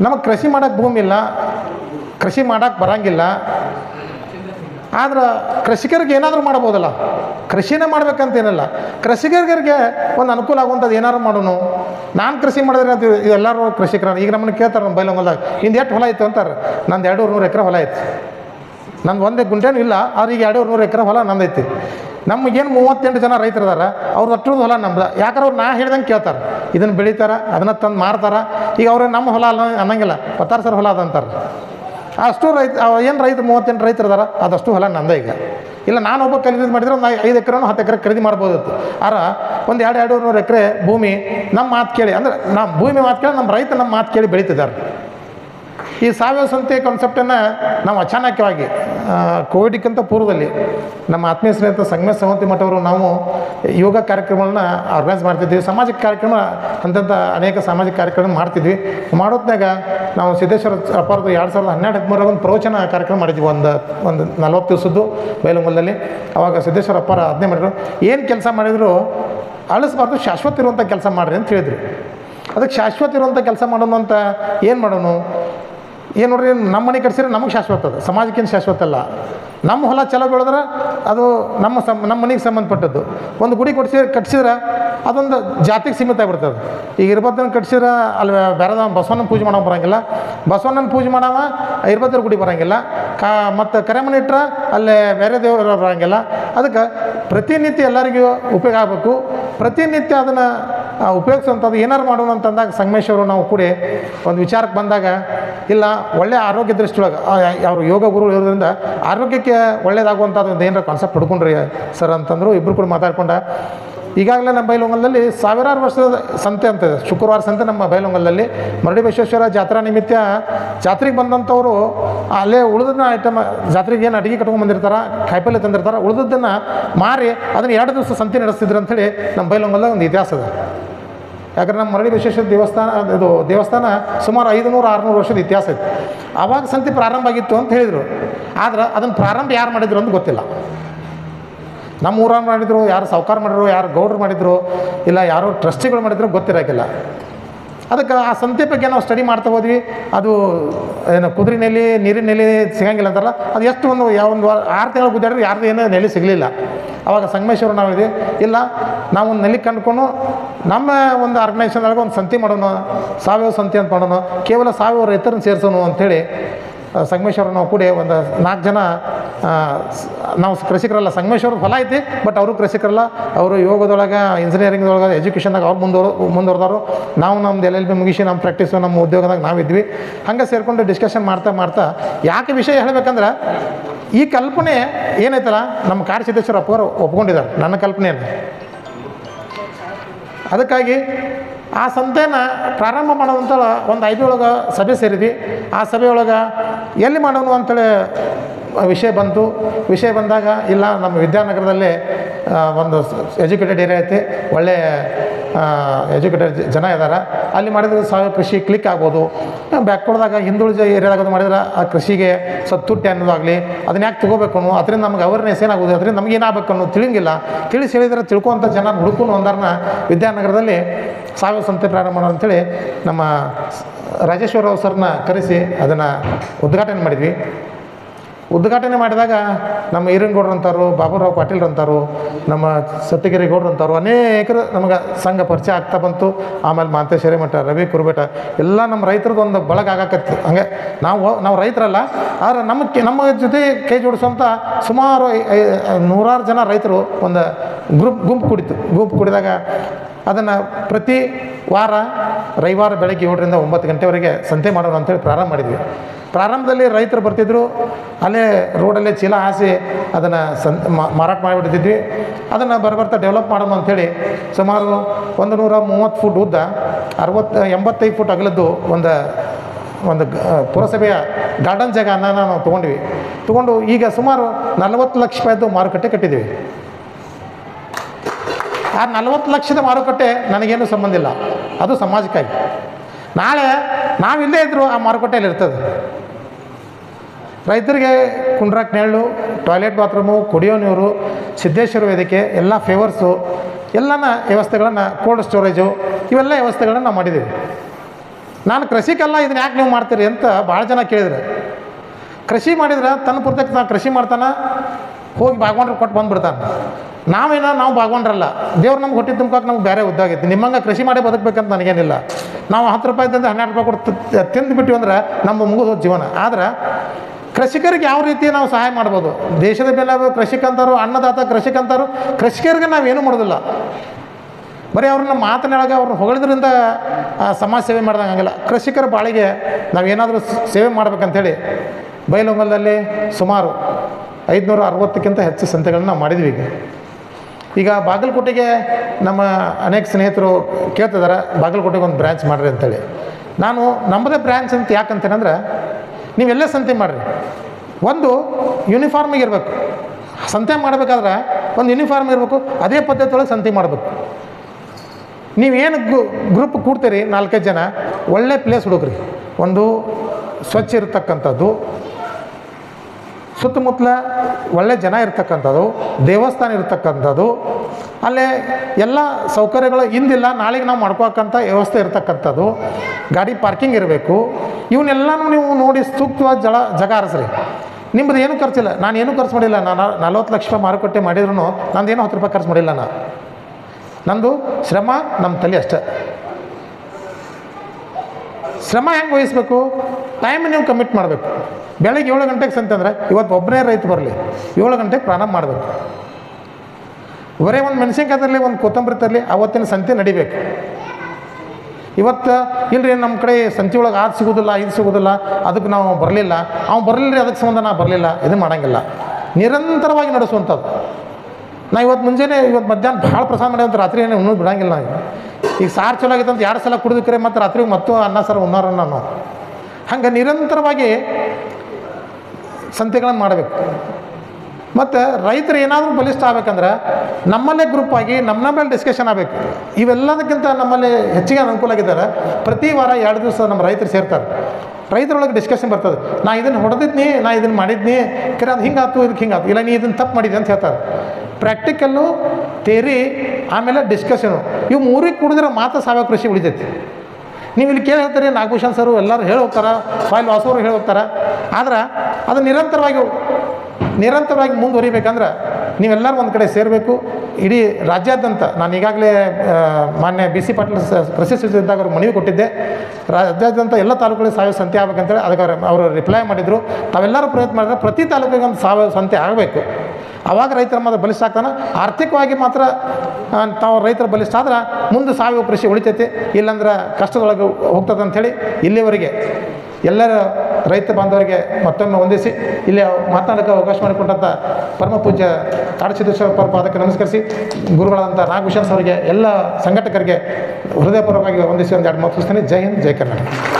ನಮಗೆ ಕೃಷಿ ಮಾಡೋಕ್ಕೆ ಭೂಮಿ ಇಲ್ಲ, ಕೃಷಿ ಮಾಡೋಕ್ಕೆ ಬರಂಗಿಲ್ಲ. ಆದ್ರೆ ಕೃಷಿಕರಿಗೆ ಏನಾದರೂ ಮಾಡ್ಬೋದಲ್ಲ ಕೃಷಿನೇ ಮಾಡ್ಬೇಕಂತೇನಿಲ್ಲ. ಕೃಷಿಕರಿಗೆ ಒಂದು ಅನುಕೂಲ ಆಗುವಂಥದ್ದು ಏನಾದ್ರು ಮಾಡೋನು. ನಾನು ಕೃಷಿ ಮಾಡಿದ್ರೆ ಅಂತ ಎಲ್ಲರೂ ಕೃಷಿಕರ ಈಗ ನಮ್ಮನ್ನು ಕೇಳ್ತಾರೆ ನಮ್ಮ ಬೈಲಂಗಲ್ದಾಗ ಹಿಂದೆ ಎಷ್ಟು ಹೊಲ ಇತ್ತು ಅಂತಾರೆ. ನಂದು ಎರಡು ನೂರು ಎಕರೆ ಹೊಲ ಐತಿ. ನಂದು ಒಂದೇ ಗುಂಟೇನು ಇಲ್ಲ ಅವ್ರಿಗೆ ಈಗ ಎರಡು ನೂರು ಎಕರೆ ಹೊಲ ನಂದೈತಿ ನಮಗೇನು ಮೂವತ್ತೆಂಟು ಜನ ರೈತರು ಇದಾರೆ ಅವ್ರು ಅಷ್ಟ್ರದ್ದು ಹೊಲ ನಮ್ದು. ಯಾಕಂದ್ರೆ ಅವ್ರು ನಾ ಹೇಳ್ದಂಗೆ ಕೇಳ್ತಾರೆ. ಇದನ್ನು ಬೆಳಿತಾರೆ ಅದನ್ನು ತಂದು ಮಾರ್ತಾರೆ. ಈಗ ಅವ್ರು ನಮ್ಮ ಹೊಲ ಅಲ್ಲ ಅನ್ನಂಗಿಲ್ಲ ಪತ್ತಾರು ಸರ್ ಹೊಲ ಅದಂತಾರೆ ಅಷ್ಟು ರೈತ ಏನು ರೈತ ಮೂವತ್ತೆಂಟು ರೈತರು ಇದಾರೆ ಅದಷ್ಟು ಹೊಲ ನಂದ ಈಗ. ಇಲ್ಲ ನಾನು ಒಬ್ಬ ಖರೀದಿ ಮಾಡಿದ್ರೆ ಒಂದು ಐದು ಎಕರೆನೂ ಹತ್ತು ಎಕರೆ ಖರೀದಿ ಮಾಡ್ಬೋದಿತ್ತು. ಆರ ಒಂದು ಎರಡು ಎರಡು ನೂರು ಎಕರೆ ಭೂಮಿ ನಮ್ಮ ಮಾತು ಕೇಳಿ ಅಂದ್ರೆ ನಮ್ಮ ಭೂಮಿ ಮಾತು ಕೇಳಿ ನಮ್ಮ ರೈತ ನಮ್ಮ ಮಾತು ಕೇಳಿ ಬೆಳೀತಿದ್ದಾರೆ. ಈ ಸಾವಯವ ಸಂತೆ ಕಾನ್ಸೆಪ್ಟನ್ನು ನಾವು ಅಚಾನಕವಾಗಿ ಆ, ಕೋವಿಡ್ಕ್ಕಿಂತ ಪೂರ್ವದಲ್ಲಿ ನಮ್ಮ ಆತ್ಮೀಯ ಸ್ನೇಹಿತ ಸಂಗಮೇಶ ಸಂವಂತಿ ಮಠವರು ನಾವು ಯೋಗ ಕಾರ್ಯಕ್ರಮಗಳನ್ನ ಆರ್ಗನೈಸ್ ಮಾಡ್ತಿದ್ವಿ. ಸಾಮಾಜಿಕ ಕಾರ್ಯಕ್ರಮ ಅಂತಂತ ಅನೇಕ ಸಾಮಾಜಿಕ ಕಾರ್ಯಕ್ರಮ ಮಾಡ್ತಿದ್ವಿ. ಮಾಡೋತ್ನಾಗ ನಾವು ಸಿದ್ದೇಶ್ವರ ಅಪಾರದ ಎರಡು ಸಾವಿರದ ಹನ್ನೆರಡು ಹದಿಮೂರಾಗ ಒಂದು ಪ್ರವಚನ ಕಾರ್ಯಕ್ರಮ ಮಾಡಿದ್ವಿ. ಒಂದು ಒಂದು ನಲ್ವತ್ತು ದಿವಸದ್ದು ಬೈಲಂಗಲದಲ್ಲಿ ಅವಾಗ ಸಿದ್ದೇಶ್ವರ ಅಪ್ಪಾರ ಅದನ್ನೇ ಮಾಡಿದ್ರು. ಏನು ಕೆಲಸ ಮಾಡಿದ್ರು? ಅಳಿಸ್ಬಾರ್ದು, ಶಾಶ್ವತ ಇರುವಂಥ ಕೆಲಸ ಮಾಡ್ರಿ ಅಂತ ಹೇಳಿದ್ರು. ಅದಕ್ಕೆ ಶಾಶ್ವತ ಇರುವಂಥ ಕೆಲಸ ಮಾಡೋಣ ಅಂತ ಏನು ಮಾಡೋಣ ಏನು ನೋಡ್ರಿ ನಮ್ಮ ಮನೆ ಕಟ್ಸಿದ್ರೆ ನಮಗೆ ಶಾಶ್ವತ ಅದು ಸಮಾಜಕ್ಕೇನು ಶಾಶ್ವತ ಅಲ್ಲ. ನಮ್ಮ ಹೊಲ ಚಲೋ ಬೆಳೆದ್ರೆ ಅದು ನಮ್ಮ ಸಂ ನಮ್ಮ ಮನೆಗೆ ಸಂಬಂಧಪಟ್ಟದ್ದು. ಒಂದು ಗುಡಿ ಕೊಡ್ಸಿ ಕಟ್ಸಿದ್ರೆ ಅದೊಂದು ಜಾತಿಗೆ ಸೀಮಿತ ಆಗ್ಬಿಡ್ತದೆ. ಈಗ ಇರ್ಬತ್ತನ ಕಟ್ಸಿದ್ರೆ ಅಲ್ಲಿ ಬೇರೆದ ಬಸವನ ಪೂಜೆ ಮಾಡೋ ಬರೋಂಗಿಲ್ಲ. ಬಸವಣ್ಣನ ಪೂಜೆ ಮಾಡವ ಇರ್ಬತ್ತರ ಗುಡಿ ಬರೋಂಗಿಲ್ಲ. ಕಾ, ಮತ್ತು ಕರೆಮನೆ ಇಟ್ಟರೆ ಅಲ್ಲೇ ಬೇರೆ ದೇವರು ಬರೋಂಗಿಲ್ಲ. ಅದಕ್ಕೆ ಪ್ರತಿನಿತ್ಯ ಎಲ್ಲರಿಗೂ ಉಪಯೋಗ ಆಗಬೇಕು. ಪ್ರತಿನಿತ್ಯ ಅದನ್ನು ಉಪಯೋಗಿಸುವಂಥದ್ದು ಏನಾರು ಮಾಡೋಣ ಅಂತಂದಾಗ ಸಂಗಮೇಶ್ವರು ನಾವು ಕೂಡಿ ಒಂದು ವಿಚಾರಕ್ಕೆ ಬಂದಾಗ, ಇಲ್ಲ ಒಳ್ಳೆಯ ಆರೋಗ್ಯ ದೃಷ್ಟಿಯೊಳಗೆ ಅವರು ಯೋಗ ಗುರುಗಳು ಇರೋದ್ರಿಂದ ಆರೋಗ್ಯಕ್ಕೆ ಒಳ್ಳೇದಾಗುವಂಥದ್ದು ಏನಾರ ಕಾನ್ಸೆಪ್ಟ್ ಹುಡ್ಕೊಂಡ್ರಿ ಸರ್ ಅಂತಂದರು ಇಬ್ಬರು ಕೂಡ ಮಾತಾಡ್ಕೊಂಡ, ಈಗಾಗಲೇ ನಮ್ಮ ಬೈಲೊಂಗಲದಲ್ಲಿ ಸಾವಿರಾರು ವರ್ಷದ ಸಂತೆ ಅಂತ ಶುಕ್ರವಾರ ಸಂತೆ ನಮ್ಮ ಬೈಲೊಂಗಲದಲ್ಲಿ ಮರಡಿ ಬಸವೇಶ್ವರ ಜಾತ್ರಾ ನಿಮಿತ್ತ ಜಾತ್ರೆಗೆ ಬಂದಂಥವರು ಅಲ್ಲೇ ಉಳಿದನ್ನ ಐಟಮ್ ಜಾತ್ರೆಗೆ ಏನು ಅಡುಗೆ ಕಟ್ಕೊಂಡು ಬಂದಿರ್ತಾರೆ, ಕಾಯಿಪಲ್ಲೆ ತಂದಿರ್ತಾರೆ, ಉಳಿದದ್ದನ್ನು ಮಾರಿ ಅದನ್ನು ಎರಡು ದಿವಸ ಸಂತೆ ನಡೆಸ್ತಿದ್ರು ಅಂಥೇಳಿ ನಮ್ಮ ಬೈಲೊಂಗಲ್ದಾಗ ಒಂದು ಇತಿಹಾಸ ಇದೆ. ಯಾಕಂದ್ರೆ ನಮ್ಮ ಮರಳಿ ವಿಶೇಷ ದೇವಸ್ಥಾನ ಇದು ದೇವಸ್ಥಾನ ಸುಮಾರು ಐದುನೂರು, ಆರುನೂರು ವರ್ಷದ ಇತಿಹಾಸ ಐತಿ ಆವಾಗ ಸಂತಿ ಪ್ರಾರಂಭ ಆಗಿತ್ತು ಅಂತ ಹೇಳಿದರು. ಆದ್ರೆ ಅದನ್ನು ಪ್ರಾರಂಭ ಯಾರು ಮಾಡಿದ್ರು ಅಂತ ಗೊತ್ತಿಲ್ಲ. ನಮ್ಮ ಊರಾಗ ಮಾಡಿದ್ರು, ಯಾರು ಸಾವುಕಾರ ಮಾಡಿದ್ರು, ಯಾರು ಗೌಡ್ರು ಮಾಡಿದ್ರು, ಇಲ್ಲ ಯಾರು ಟ್ರಸ್ಟಿಗಳು ಮಾಡಿದ್ರು ಗೊತ್ತಿರೋಕ್ಕಿಲ್ಲ ಅದಕ್ಕೆ ಆ ಸಂತೆ ಬಗ್ಗೆ ನಾವು ಸ್ಟಡಿ ಮಾಡ್ತಾ ಹೋದ್ವಿ. ಅದು ಏನು ಕುದುರೆ ನೆಲೆ ನೀರಿನ ನೆಲೆ ಸಿಗಂಗಿಲ್ಲ ಅಂತಾರಲ್ಲ, ಅದು ಎಷ್ಟು ಒಂದು ಯಾವ ಒಂದು ಆರು ತಿಂಗಳು ಗುದ್ದಾಡಿದ್ರೆ ಯಾರ್ದು ಏನೋ ನೆಲೆ ಸಿಗಲಿಲ್ಲ. ಆವಾಗ ಸಂಗಮೇಶ್ವರ ನಾವು ಇದೆ ಇಲ್ಲ ನಾವು ನೆಲೆ ಕಂಡುಕೊಂಡು ನಮ್ಮ ಒಂದು ಆರ್ಗನೈಸೇಷನ್ ಒಳಗೆ ಒಂದು ಸಂತೆ ಮಾಡೋಣ, ಸಾವಯವ ಸಂತೆ ಅಂತ ಮಾಡೋಣ, ಕೇವಲ ಸಾವಯವ ರೈತರನ್ನ ಸೇರಿಸೋಣ ಅಂಥೇಳಿ ಸಂಗಮೇಶ್ವರ ನಾವು ಕೂಡಿ ಒಂದು ನಾಲ್ಕು ಜನ ನಾವು ಕೃಷಿಕರಲ್ಲ, ಸಂಗಮೇಶ್ವರ ಫಲ ಐತಿ ಬಟ್ ಅವರು ಕೃಷಿಕರಲ್ಲ, ಅವರು ಯೋಗದೊಳಗೆ ಇಂಜಿನಿಯರಿಂಗ್ದೊಳಗೆ ಎಜುಕೇಷನ್ದಾಗ ಅವ್ರು ಮುಂದುವರ್ ಮುಂದುವರೆದವರು ನಾವು ನಮ್ದು ಎಲ್ ಎಲ್ ಬಿ ಮುಗಿಸಿ, ನಮ್ಮ ಪ್ರಾಕ್ಟೀಸು ನಮ್ಮ ಉದ್ಯೋಗದಾಗ ನಾವಿದ್ವಿ. ಹಂಗೆ ಸೇರಿಕೊಂಡು ಡಿಸ್ಕಷನ್ ಮಾಡ್ತಾ ಮಾಡ್ತಾ, ಯಾಕೆ ವಿಷಯ ಹೇಳಬೇಕಂದ್ರೆ, ಈ ಕಲ್ಪನೆ ಏನೈತಲ್ಲ, ನಮ್ಮ ಕಾರ್ ಸಿದ್ದೇಶ್ವರ ಅಪ್ಪವರು ಒಪ್ಕೊಂಡಿದ್ದಾರೆ, ನನ್ನ ಕಲ್ಪನೆಯನ್ನು ಅದಕ್ಕಾಗಿ ಆ ಸಂತೆನ ಪ್ರಾರಂಭ ಮಾಡೋದಂತ ಒಂದು ಐದು ಒಳಗೆ ಸಭೆ ಸೇರಿದ್ವಿ. ಆ ಸಭೆಯೊಳಗೆ ಎಲ್ಲಿ ಮಾಡೋಣ ಅಂತೇಳಿ ವಿಷಯ ಬಂತು. ವಿಷಯ ಬಂದಾಗ ಇಲ್ಲ, ನಮ್ಮ ವಿದ್ಯಾನಗರದಲ್ಲಿ ಒಂದು ಎಜುಕೇಟೆಡ್ ಏರಿಯಾ ಐತಿ, ಒಳ್ಳೆ ಎಜುಕೇಟೆಡ್ ಜನ ಇದ್ದಾರೆ ಅಲ್ಲಿ ಮಾಡಿದ್ರೆ ಸಾವಯವ ಕೃಷಿ ಕ್ಲಿಕ್ ಆಗ್ಬೋದು. ಬ್ಯಾಕ್ವರ್ಡ್ದಾಗ ಹಿಂದುಳಿದ ಏರಿಯಾದಾಗ ಅದು ಮಾಡಿದ್ರೆ ಆ ಕೃಷಿಗೆ ಸತ್ತುಟ್ಟಿ ತುಟ್ಟಿ ಅನ್ನೋದಾಗಲಿ, ಅದನ್ನ ಯಾಕೆ ತೊಗೋಬೇಕು ಅನ್ನೋ, ಅದರಿಂದ ನಮ್ಗೆ ಅವೇರ್ನೆಸ್ ಏನಾಗೋದು, ಅದರಿಂದ ನಮ್ಗೆ ಏನಾಗಬೇಕು ಅನ್ನೋ ತಿಳಿಂಗಿಲ್ಲ. ತಿಳಿಸಿ ಹೇಳಿದ್ರೆ ತಿಳ್ಕೊಂಥ ಜನ ಹುಡುಕೊಂಡು ಒಂದಾರನ್ನ ವಿದ್ಯಾನಗರದಲ್ಲಿ ಸಾವಯವ ಸಂತೆ ಪ್ರಾರಂಭ ಮಾಡೋಣ ಅಂತೇಳಿ ನಮ್ಮ ರಾಜೇಶ್ವರರಾವ್ ಸರ್ನ ಕರೆಸಿ ಅದನ್ನು ಉದ್ಘಾಟನೆ ಮಾಡಿದ್ವಿ. ಉದ್ಘಾಟನೆ ಮಾಡಿದಾಗ ನಮ್ಮ ಈರನಗೌಡ್ರು ಅಂತಾರು ಬಾಬುರಾವ್ ಪಾಟೀಲ್ ಅಂತಾರು ನಮ್ಮ ಸತ್ಯಗಿರಿ ಅಂತಾರು ಅನೇಕರು ನಮಗೆ ಸಂಘ ಪರಿಚಯ ಆಗ್ತಾ ಬಂತು. ಆಮೇಲೆ ಮಾಂತೇಶ್ವರಿ ಮಠ, ರವಿ ಕುರುಬೇಟ, ಎಲ್ಲ ನಮ್ಮ ರೈತರದ್ದು ಒಂದು ಬಳಗ ಆಗಾಕತ್ತು. ಹಂಗೆ ನಾವು ನಾವು ರೈತರಲ್ಲ, ಆದರೆ ನಮ್ಮ ನಮ್ಮ ಜೊತೆ ಕೈ ಜೋಡಿಸುವಂಥ ಸುಮಾರು ನೂರಾರು ಜನ ರೈತರು ಒಂದು ಗ್ರೂಪ್, ಗುಂಪು ಕುಡಿತು ಗುಂಪು ಕುಡಿದಾಗ ಅದನ್ನು ಪ್ರತಿ ವಾರ ರವಿವಾರ ಬೆಳಗ್ಗೆ ಏಳರಿಂದ ಒಂಬತ್ತು ಗಂಟೆವರೆಗೆ ಸಂತೆ ಮಾಡೋಣ ಅಂತೇಳಿ ಪ್ರಾರಂಭ ಮಾಡಿದ್ವಿ. ಪ್ರಾರಂಭದಲ್ಲಿ ರೈತರು ಬರ್ತಿದ್ರು. ಅಲ್ಲೇ ರೋಡಲ್ಲೇ ಚೀಲ ಹಾಸಿ ಅದನ್ನು ಸಂ ಮಾರಾಟ ಮಾಡಿಬಿಡ್ತಿದ್ವಿ. ಅದನ್ನು ಬರಬರ್ತಾ ಡೆವಲಪ್ ಮಾಡೋಣ ಅಂಥೇಳಿ ಸುಮಾರು ಒಂದು ನೂರ ಮೂವತ್ತು ಫುಟ್ ಉದ್ದ, ಅರವತ್ತು, ಎಂಬತ್ತೈದು ಫುಟ್ ಅಗಲದ್ದು ಒಂದು ಒಂದು ಪುರಸಭೆಯ ಗಾರ್ಡನ್ ಜಾಗನ ನಾವು ತೊಗೊಂಡ್ವಿ. ತೊಗೊಂಡು ಈಗ ಸುಮಾರು ನಲವತ್ತು ಲಕ್ಷ ರೂಪಾಯಿದ್ದು ಮಾರುಕಟ್ಟೆ ಕಟ್ಟಿದ್ದೀವಿ. ಆ ನಲವತ್ತು ಲಕ್ಷದ ಮಾರುಕಟ್ಟೆ ನನಗೇನು ಸಂಬಂಧ ಇಲ್ಲ. ಅದು ಸಮಾಜಕ್ಕಾಗಿ. ನಾಳೆ ನಾವಿಲ್ಲೇ ಇದ್ದರೂ ಆ ಮಾರುಕಟ್ಟೆಯಲ್ಲಿ ಇರ್ತದೆ. ರೈತರಿಗೆ ಕುಂಡ್ರಾಕ್ ನೆರಳು ಟಾಯ್ಲೆಟ್ ಬಾತ್ರೂಮು ಕುಡಿಯೋ ನೀರು, ಸಿದ್ದೇಶ್ವರ ವೇದಿಕೆ, ಎಲ್ಲ ಫೇವರ್ಸು ಎಲ್ಲನ ವ್ಯವಸ್ಥೆಗಳನ್ನು ಕೋಲ್ಡ್ ಸ್ಟೋರೇಜು ಇವೆಲ್ಲ ವ್ಯವಸ್ಥೆಗಳನ್ನು ನಾವು ಮಾಡಿದ್ದೀವಿ. ನಾನು ಕೃಷಿಕಲ್ಲ ಇದನ್ನ ಯಾಕೆ ನೀವು ಮಾಡ್ತೀರಿ ಅಂತ ಭಾಳ ಜನ ಕೇಳಿದ್ರು. ಕೃಷಿ ಮಾಡಿದ್ರೆ ತನ್ನ ಪೂರ್ತಕ್ಕೆ ತಾನು ಕೃಷಿ ಮಾಡ್ತಾನೆ, ಹೋಗಿ ಬಾಗ್ವಾನ್ರು ಕೊಟ್ಟು ಬಂದ್ಬಿಡ್ತಾನೆ. ನಾವೇನೋ, ನಾವು ಭಾಗವಂಡ್ರಲ್ಲ. ದೇವ್ರು ನಮ್ಗೆ ಹೊಟ್ಟೆ ತುಂಬಕ್ಕೆ ನಮ್ಗೆ ಬೇರೆ ಉದ್ದಾಗೈತಿ ನಿಮ್ಮಂಗೆ ಕೃಷಿ ಮಾಡಿ ಬದುಕಬೇಕಂತ ನನಗೇನಿಲ್ಲ. ನಾವು ಹತ್ತು ರೂಪಾಯಿದಿಂದ ಹನ್ನೆರಡು ರೂಪಾಯಿ ಕೊಟ್ಟು ತಿಂದುಬಿಟ್ಟಿವಿ ತಿಂದು ಬಿಟ್ಟಿವಿ ಅಂದ್ರೆ ನಮ್ಮ ಮುಗಿದು ಜೀವನ. ಆದ್ರೆ ಕೃಷಿಕರಿಗೆ ಯಾವ ರೀತಿ ನಾವು ಸಹಾಯ ಮಾಡ್ಬೋದು? ದೇಶದ ಬೆಲೆ ಕೃಷಿಕಂತರು ಅನ್ನದಾತ ಕೃಷಿಕಂತರು ಕೃಷಿಕರಿಗೆ ನಾವೇನು ಮಾಡೋದಿಲ್ಲ. ಬರೀ ಅವ್ರನ್ನ ಮಾತನಾಡಾಗ ಅವ್ರನ್ನ ಹೊಗಳಿದ್ರಿಂದ ಸಮಾಜ ಸೇವೆ ಮಾಡ್ದಂಗೆ ಹಂಗಿಲ್ಲ. ಕೃಷಿಕರ ಬಾಳಿಗೆ ನಾವೇನಾದರೂ ಸೇವೆ ಮಾಡ್ಬೇಕಂತೇಳಿ ಬೈಲೊಂಗಲದಲ್ಲಿ ಸುಮಾರು ಐದುನೂರ ಅರವತ್ತಕ್ಕಿಂತ ಹೆಚ್ಚು ಸಂತೆಗಳನ್ನ ನಾವು ಮಾಡಿದ್ವಿ ಈಗ. ಈಗ ಬಾಗಲಕೋಟೆಗೆ ನಮ್ಮ ಅನೇಕ ಸ್ನೇಹಿತರು ಕೇಳ್ತಿದ್ದಾರೆ, ಬಾಗಲಕೋಟೆಗೆ ಒಂದು ಬ್ರ್ಯಾಂಚ್ ಮಾಡಿರಿ ಅಂತೇಳಿ. ನಾನು ನಮ್ಮದೇ ಬ್ರ್ಯಾಂಚ್ ಅಂತ ಯಾಕಂತೇನಂದ್ರೆ, ನೀವೆಲ್ಲೇ ಸಂತೆ ಮಾಡಿರಿ. ಒಂದು ಯೂನಿಫಾರ್ಮಿಗೆ ಇರಬೇಕು ಸಂತೆ ಮಾಡಬೇಕಾದ್ರೆ ಒಂದು ಯೂನಿಫಾರ್ಮ್ ಇರಬೇಕು, ಅದೇ ಪದ್ಧತಿ ಒಳಗೆ ಸಂತೆ ಮಾಡಬೇಕು. ನೀವೇನು ಗ್ರೂಪ್ ಕೂಡ್ತೀರಿ ನಾಲ್ಕೈದು ಜನ, ಒಳ್ಳೆ ಪ್ಲೇಸ್ ಹುಡುಕ್ರಿ. ಒಂದು, ಸ್ವಚ್ಛ ಇರತಕ್ಕಂಥದ್ದು. ಸುತ್ತಮುತ್ತಲ ಒಳ್ಳೆ ಜನ ಇರ್ತಕ್ಕಂಥದ್ದು, ದೇವಸ್ಥಾನ ಇರ್ತಕ್ಕಂಥದ್ದು, ಅಲ್ಲೇ ಎಲ್ಲ ಸೌಕರ್ಯಗಳು ಇಂದಿಲ್ಲ, ನಾಳೆಗೆ ನಾವು ಮಾಡ್ಕೋಕ್ಕಂಥ ವ್ಯವಸ್ಥೆ ಇರ್ತಕ್ಕಂಥದ್ದು, ಗಾಡಿ ಪಾರ್ಕಿಂಗ್ ಇರಬೇಕು. ಇವನ್ನೆಲ್ಲನೂ ನೀವು ನೋಡಿ ಸೂಕ್ತವಾದ ಜಳ, ಜಗ ಅರಸ್ರಿ ನಿಮ್ಮದು ಏನು ಖರ್ಚಿಲ್ಲ. ನಾನು ಏನು ಖರ್ಚು ಮಾಡಿಲ್ಲ. ನಾನು ನಲ್ವತ್ತು ಲಕ್ಷ ರೂಪಾಯಿ ಮಾರುಕಟ್ಟೆ ಮಾಡಿದ್ರು ಏನು ಹತ್ತು ರೂಪಾಯಿ ಖರ್ಚು ಮಾಡಿಲ್ಲ ನಾನು. ನಂದು ಶ್ರಮ ನಮ್ಮ ತಲೆ ಅಷ್ಟೇ. ಶ್ರಮ ಹೆಂಗೆ ವಹಿಸ್ಬೇಕು? ಟೈಮ್ ನೀವು ಕಮಿಟ್ ಮಾಡಬೇಕು. ಬೆಳಗ್ಗೆ ಏಳು ಗಂಟೆಗೆ ಸಂತೆ ಅಂದರೆ ಇವತ್ತು ಒಬ್ಬನೇ ರೈತ ಬರಲಿ, ಏಳು ಗಂಟೆಗೆ ಪ್ರಾರಂಭ ಮಾಡಬೇಕು. ಬರೀ ಒಂದು ಮೆಣಸಿನ್ಕಾಯಿ ತರಲಿ, ಒಂದು ಕೊತ್ತಂಬರಿ ತರಲಿ, ಅವತ್ತಿನ ಸಂತೆ ನಡಿಬೇಕು. ಇವತ್ತು ಇಲ್ಲರಿ ನಮ್ಮ ಕಡೆ ಸಂತೆ ಒಳಗೆ ಅದು ಸಿಗೋದಿಲ್ಲ, ಇದು ಸಿಗೋದಿಲ್ಲ, ಅದಕ್ಕೆ ನಾವು ಬರಲಿಲ್ಲ. ಅವ್ನು ಬರಲಿಲ್ಲ ರೀ ಅದಕ್ಕೆ ಸಂಬಂಧ ನಾ ಬರಲಿಲ್ಲ, ಇದು ಮಾಡೋಂಗಿಲ್ಲ. ನಿರಂತರವಾಗಿ ನಡೆಸುವಂಥದ್ದು. ನಾ ಇವತ್ತು ಮುಂಜಾನೆ, ಇವತ್ತು ಮಧ್ಯಾಹ್ನ ಭಾಳ ಪ್ರಸಾದ ಮಾಡಿ ಅಂತ ರಾತ್ರಿ ಏನು ಉಣ್ಣೋದು ಬಿಡೋಂಗಿಲ್ಲ ಈಗ ಸಾರು ಚಲೋ ಆಗಿತ್ತು ಅಂತ ಎರಡು ಸಲ ಕುಡಿದಕ್ಕೆ ಮತ್ತು ರಾತ್ರಿಗೆ ಮತ್ತು ಅನ್ನ, ಸಾರು, ಉಣ್ಣಾರ ನಾನು ಹಂಗೆ ನಿರಂತರವಾಗಿ ಸಂತೆಗಳನ್ನು ಮಾಡಬೇಕು. ಮತ್ತು ರೈತರು ಏನಾದರೂ ಬಲಿಷ್ಠ ಆಗ್ಬೇಕಂದ್ರೆ ನಮ್ಮಲ್ಲೇ ಗ್ರೂಪ್ ಆಗಿ ನಮ್ಮ ನಮ್ಮಲ್ಲಿ ಡಿಸ್ಕಷನ್ ಆಗಬೇಕು. ಇವೆಲ್ಲದಕ್ಕಿಂತ ನಮ್ಮಲ್ಲಿ ಹೆಚ್ಚಿಗೆ ಅನುಕೂಲ ಆಗಿದ್ದಾರೆ. ಪ್ರತಿ ವಾರ ಎರಡು ದಿವಸ ನಮ್ಮ ರೈತರು ಸೇರ್ತಾರೆ. ರೈತರೊಳಗೆ ಡಿಸ್ಕಷನ್ ಬರ್ತದೆ. ನಾ ಇದನ್ನು ಹೊಡೆದಿದ್ನಿ, ನಾ ಇದನ್ನು ಮಾಡಿದ್ನಿ, ಕರೆ ಅದು ಹಿಂಗಾತು ಇದಕ್ಕೆ ಹಿಂಗಾತು ಇಲ್ಲ, ನೀ ಇದನ್ನು ತಪ್ಪು ಮಾಡಿದೆ ಅಂತ ಹೇಳ್ತಾರೆ. ಪ್ರಾಕ್ಟಿಕಲ್ಲು ತೇರಿ ಆಮೇಲೆ ಡಿಸ್ಕಷನು ಇವು ಮೂರಿಗೆ ಕುಡಿದ್ರೆ ಮಾತ್ರ ಸಾವಯವ ಕೃಷಿ ಉಳಿತೈತಿ. ನೀವು ಇಲ್ಲಿ ಕೇಳಿ ಹೇಳ್ತೀರಿ, ನಾಗಭೂಷಣ್ ಸರು ಎಲ್ಲರೂ ಹೇಳಿ ಹೋಗ್ತಾರೆ ಫಾಯಿಲ್ ವಾಸವರು ಹೇಳಿ ಹೋಗ್ತಾರೆ. ಆದ್ರೆ ಅದು ನಿರಂತರವಾಗಿ ನಿರಂತರವಾಗಿ ಮುಂದುವರಿಬೇಕಂದ್ರೆ ನೀವೆಲ್ಲರೂ ಒಂದು ಕಡೆ ಸೇರಬೇಕು. ಇಡೀ ರಾಜ್ಯಾದ್ಯಂತ ನಾನು ಈಗಾಗಲೇ ಮಾನ್ಯ ಬಿ ಸಿ ಪಾಟೀಲ್ ಕೃಷಿ ಸಚಿವರಿದ್ದಾಗ ಅವರು ಮನವಿ ಕೊಟ್ಟಿದ್ದೆ. ರಾಜ್ಯಾದ್ಯಂತ ಎಲ್ಲ ತಾಲೂಕುಗಳಿಗೆ ಸಾವಿರ ಸಂತೆ ಆಗಬೇಕಂತೇಳಿ ಅದಕ್ಕೆ ಅವ್ರು ಅವರು ರಿಪ್ಲೈ ಮಾಡಿದರು. ತಾವೆಲ್ಲರೂ ಪ್ರಯತ್ನ ಮಾಡಿದ್ರೆ ಪ್ರತಿ ತಾಲೂಕಿಗೆ ಒಂದು ಸಾವಯವ ಸಂತೆ ಆಗಬೇಕು. ಆವಾಗ ರೈತರ ಮಾತ್ರ ಬಲಿಷ್ಠ ಆಗ್ತಾನೆ ಆರ್ಥಿಕವಾಗಿ ಮಾತ್ರ ತಾವು ರೈತರ ಬಲಿಷ್ಠ ಆದ್ರೆ ಮುಂದೆ ಸಾವಯವ ಕೃಷಿ ಉಳಿತೈತಿ. ಇಲ್ಲಾಂದ್ರೆ ಕಷ್ಟದೊಳಗೆ ಹೋಗ್ತದೆ ಅಂಥೇಳಿ ಇಲ್ಲಿವರೆಗೆ ಎಲ್ಲರ ರೈತ ಬಾಂಧವರಿಗೆ ಮತ್ತೊಮ್ಮೆ ಹೊಂದಿಸಿ ಇಲ್ಲಿ ಮಾತನಾಡೋಕ್ಕೆ ಅವಕಾಶ ಮಾಡಿಕೊಟ್ಟಂಥ ಪರಮ ಪೂಜ್ಯ ಕಾಡಸಿದ್ದೇಶ್ವರ ಪಾದಕ್ಕೆ ನಮಸ್ಕರಿಸಿ. ಗುರುಗಳಾದಂಥ ನಾಗಭೂಷಣ್ ಅವರಿಗೆ ಎಲ್ಲ ಸಂಘಟಕರಿಗೆ ಹೃದಯಪೂರ್ವಕವಾಗಿ ವಂದಿಸಿ ಒಂದು ಎರಡು ಮಾತು ಜೈ ಹಿಂದ್, ಜೈ ಕರ್ನಾಟಕ.